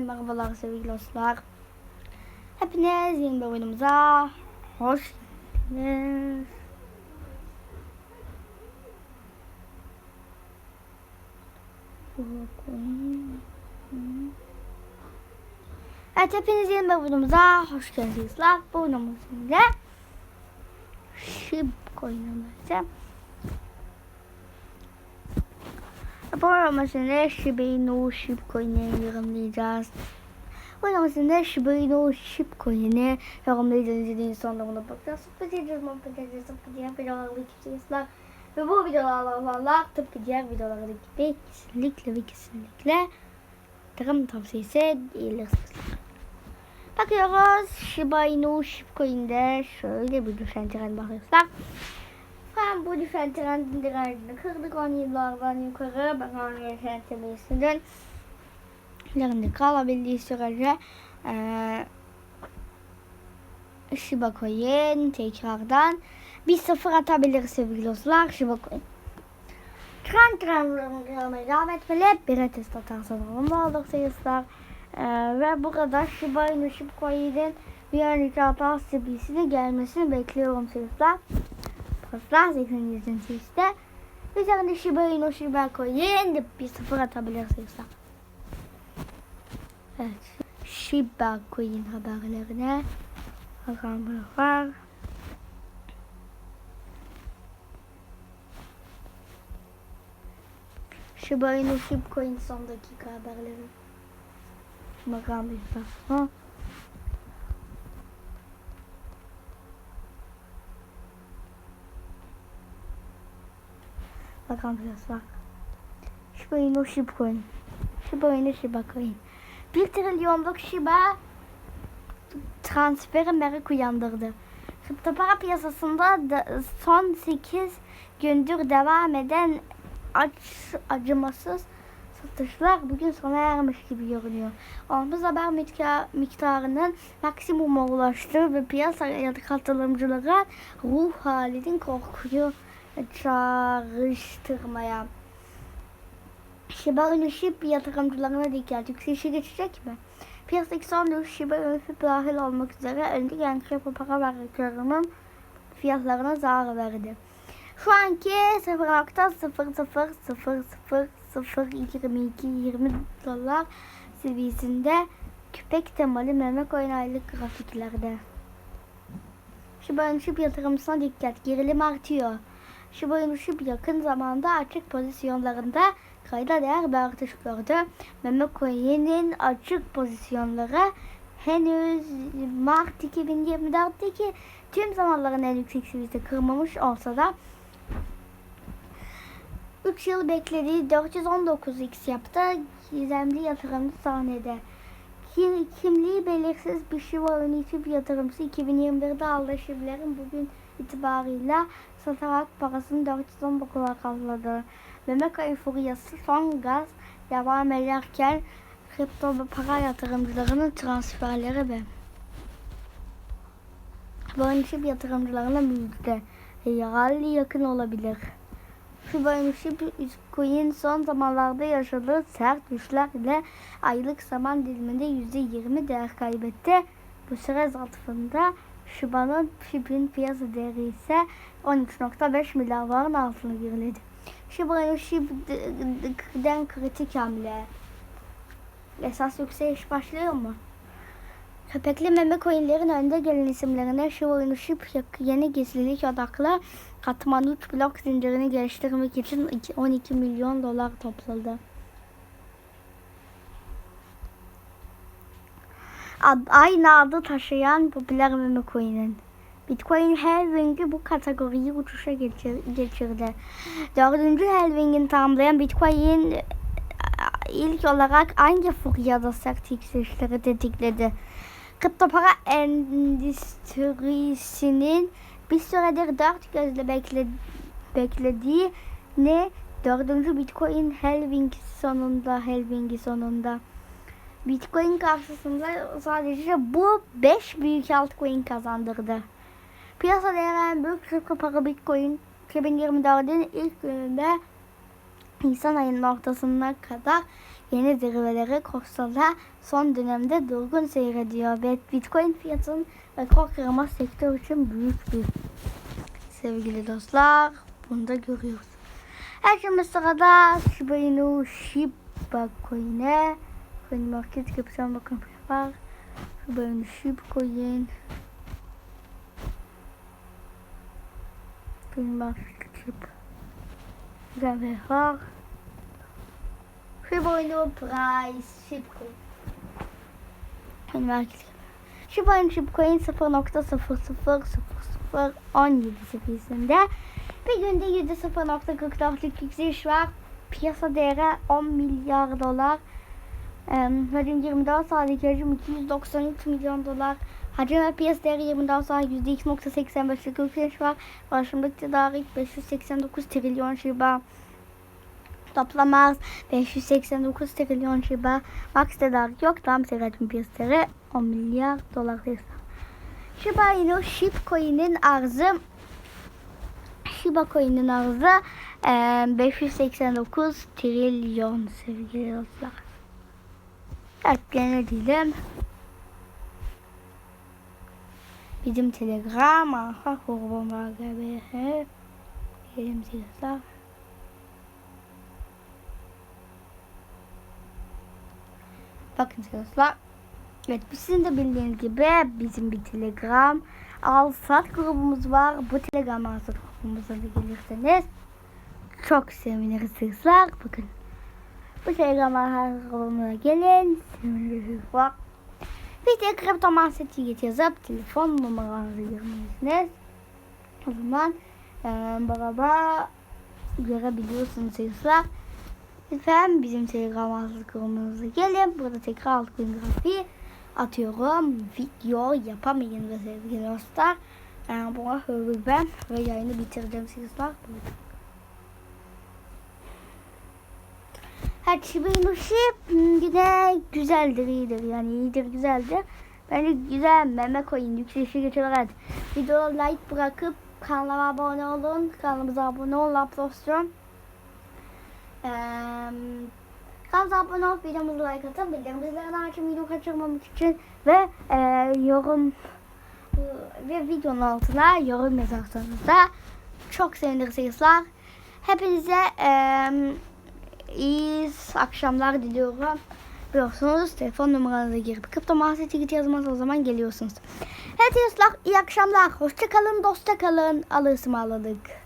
merhabalar sevgili dostlar. Hepiniz yeni bir oyunumuza hoş geldiniz. Evet hepiniz yeni bir oyunumuza hoş geldiniz. Bu oyunumuz ile Ship oynamacı. Bu oynamasında Shiba Inu Ship Coin'i yorumlayacağız. Oynamasında Shiba Inu Ship Coin'i yorumlayacağız. İzlediğiniz sonra buna bakacağız. Sohbet edeceğiz, muhabbet edeceğiz, sohbet edeceğiz, videolarda geçeceğizler. Ve bu videolarla tıpkı diğer videolarda gibi kesinlikle ve kesinlikle takım tavsiyesi değildir. Bakıyoruz Shiba Inu Ship Coin'de şöyle bir tren bakıyorsak. Ben bu düşen trendin direncini kırdık 10 yıllardan yukarı. Ben onun yaşayan seviyesinden yanında kalabildiği sürece ee, Shiba Coin tekrardan bir sıfır atabilir sevgili dostlar. Shiba Coin. Trend trendlerini görmeye devam etmeli. Bir test atarsanız onu aldık seyirciler. Ee, ve burada Shiba Inu Shiba Coin'in bir önceki hata seviyesine gelmesini bekliyorum seyirciler. Fazla 80 işte. Üzerinde Shiba Inu Shiba Coin de bir sıfır atabilirsiniz. Evet. Shiba Coin haberlerine var. Shiba Inu Shiba Coin son dakika haberleri. Bakalım bir bak. Biraz bak. Shiba Inu Shiba Coin. Shiba Inu Shiba Coin. 1 trilyonluk Shiba transferi merak uyandırdı. Kripto para piyasasında da son 8 gündür devam eden aç, acımasız satışlar bugün sona ermiş gibi görünüyor. Olmaz haber miktar, miktarının maksimuma ulaştı ve piyasaya katılımcılara ruh halinin korkuyu çağrıştırmaya. Shiba Inu Ship yatırımcılarına dikkat yükselişe geçecek mi? Piyasadaki son düşüş Shiba Inu dahil olmak üzere önde gelen kripto para varlıklarının fiyatlarına zarar verdi. Şu anki 0.000002220 dolar seviyesinde küpek temalı meme coin aylık grafiklerde. Shiba Inu Ship yatırımcısına dikkat. Gerilim artıyor. Ship yakın zamanda açık pozisyonlarında kayda değer bir artış gördü. Meme Coin'in açık pozisyonları henüz Mart 2024'teki tüm zamanların en yüksek seviyesi kırmamış olsa da 3 yıl beklediği 419x yaptı. Gizemli yatırımcı sahnede. Kim, kimliği belirsiz bir Shiba Inu yatırımcısı 2021'de aldığı şifrelerin bugün itibarıyla satarak parasını 419'a katladı. Meme coin furyası son gaz devam ederken kripto para yatırımcılarının transferleri ve Ship yatırımcılarına müjde. Yararlı yakın olabilir. Inu Ship coin son zamanlarda yaşadığı sert düşüşler ile aylık zaman diliminde %20 değer kaybetti. Bu süre zarfında Shiba'nın Ship'in piyasa değeri ise 13.5 milyar doların altına girildi. Inu Ship'den kritik hamle. Esas yükseliş başlıyor mu? Köpekli meme coinlerin önde gelen isimlerine Shiba Inu Ship yeni gizlilik odaklı katman 3 blok zincirini geliştirmek için 12 milyon dolar topladı. Ad, aynı adı taşıyan popüler meme coin'in. Bitcoin halving'i bu kategoriyi uçuşa geçir, geçirdi. Dördüncü halving'ini tamamlayan Bitcoin ilk olarak aynı furyada sert yükselişleri tetikledi. Kripto para endüstrisinin bir süredir dört gözle bekle, beklediği ne dördüncü Bitcoin halving sonunda halvingi sonunda. Bitcoin karşısında sadece bu 5 büyük altcoin kazandırdı. Piyasa değeri büyük kripto para Bitcoin 2024'ün ilk gününde Nisan ayının ortasına kadar yeni zirvelere koşsa da son dönemde durgun seyrediyor ve Bitcoin fiyatının rekor kırma sektör için büyük bir sevgili dostlar. Bunu da görüyoruz. Her şimdi sırada Shiba Inu Shiba Coin'e Coin Market Cap'ten bakın var. Shiba Inu Shiba Coin Coin Market Cap Güzel var. Shiba Inu Price Shiba Coin Coin Market Cap Shiba Inu Shiba Coin 0.00017 seviyesinde bir günde %0.44'lük yükseliş var. Piyasa değeri 10 milyar dolar. Hacim 24 saatlik hacim 293 milyon dolar. Hacim ve piyasa değeri 24 saat %2.85'lik yükseliş var. Başımlık tedarik 589 trilyon şiba. Toplam arz 589 trilyon şiba. Max tedarik yok. Tam hacim piyasa değeri 10 milyar dolar. Shiba Inu Shibcoin'in arzı Shiba Coin'in arzı e, 589 trilyon sevgili dostlar. Evet gene diyelim. Bizim Telegram arka grubuma gibi diyelim dostlar. Bakın dostlar. Evet sizin de bildiğiniz gibi bizim bir Telegram al sat grubumuz var. Bu Telegram al sat grubumuza da gelirseniz çok seviniriz sizler. Bakın bu Telegram grubumuza gelin. Var. Bir de kripto marketi yazıp telefon numaranızı girmelisiniz. O zaman e, beraber görebiliyorsunuz sizler. Lütfen bizim Telegram grubumuza gelin. Burada tekrar altcoin grafiği atıyorum. Video yapamayın ve sevgili dostlar. Yani buna ben ve yayını bitireceğim sizler. Her Çibinushi yine güzeldir, iyidir. Yani iyidir, güzeldir. Bence güzel meme koyun. Yükselişe geçiyorlar. Videoya like bırakıp kanalıma abone olun. Kanalımıza abone olun. Upload'um. Eee Kanalımıza abone olup videomuzu like atın. Bildirimleri açın video kaçırmamak için. Ve e, yorum ve videonun altına yorum yazarsanız da çok seviniriz. Hepinize e, iyi akşamlar diliyorum. Biliyorsunuz telefon numaranızı girip kripto mahseti git yazmaz o zaman geliyorsunuz. Evet dostlar iyi akşamlar. Hoşçakalın, dostça kalın. Ismarladık.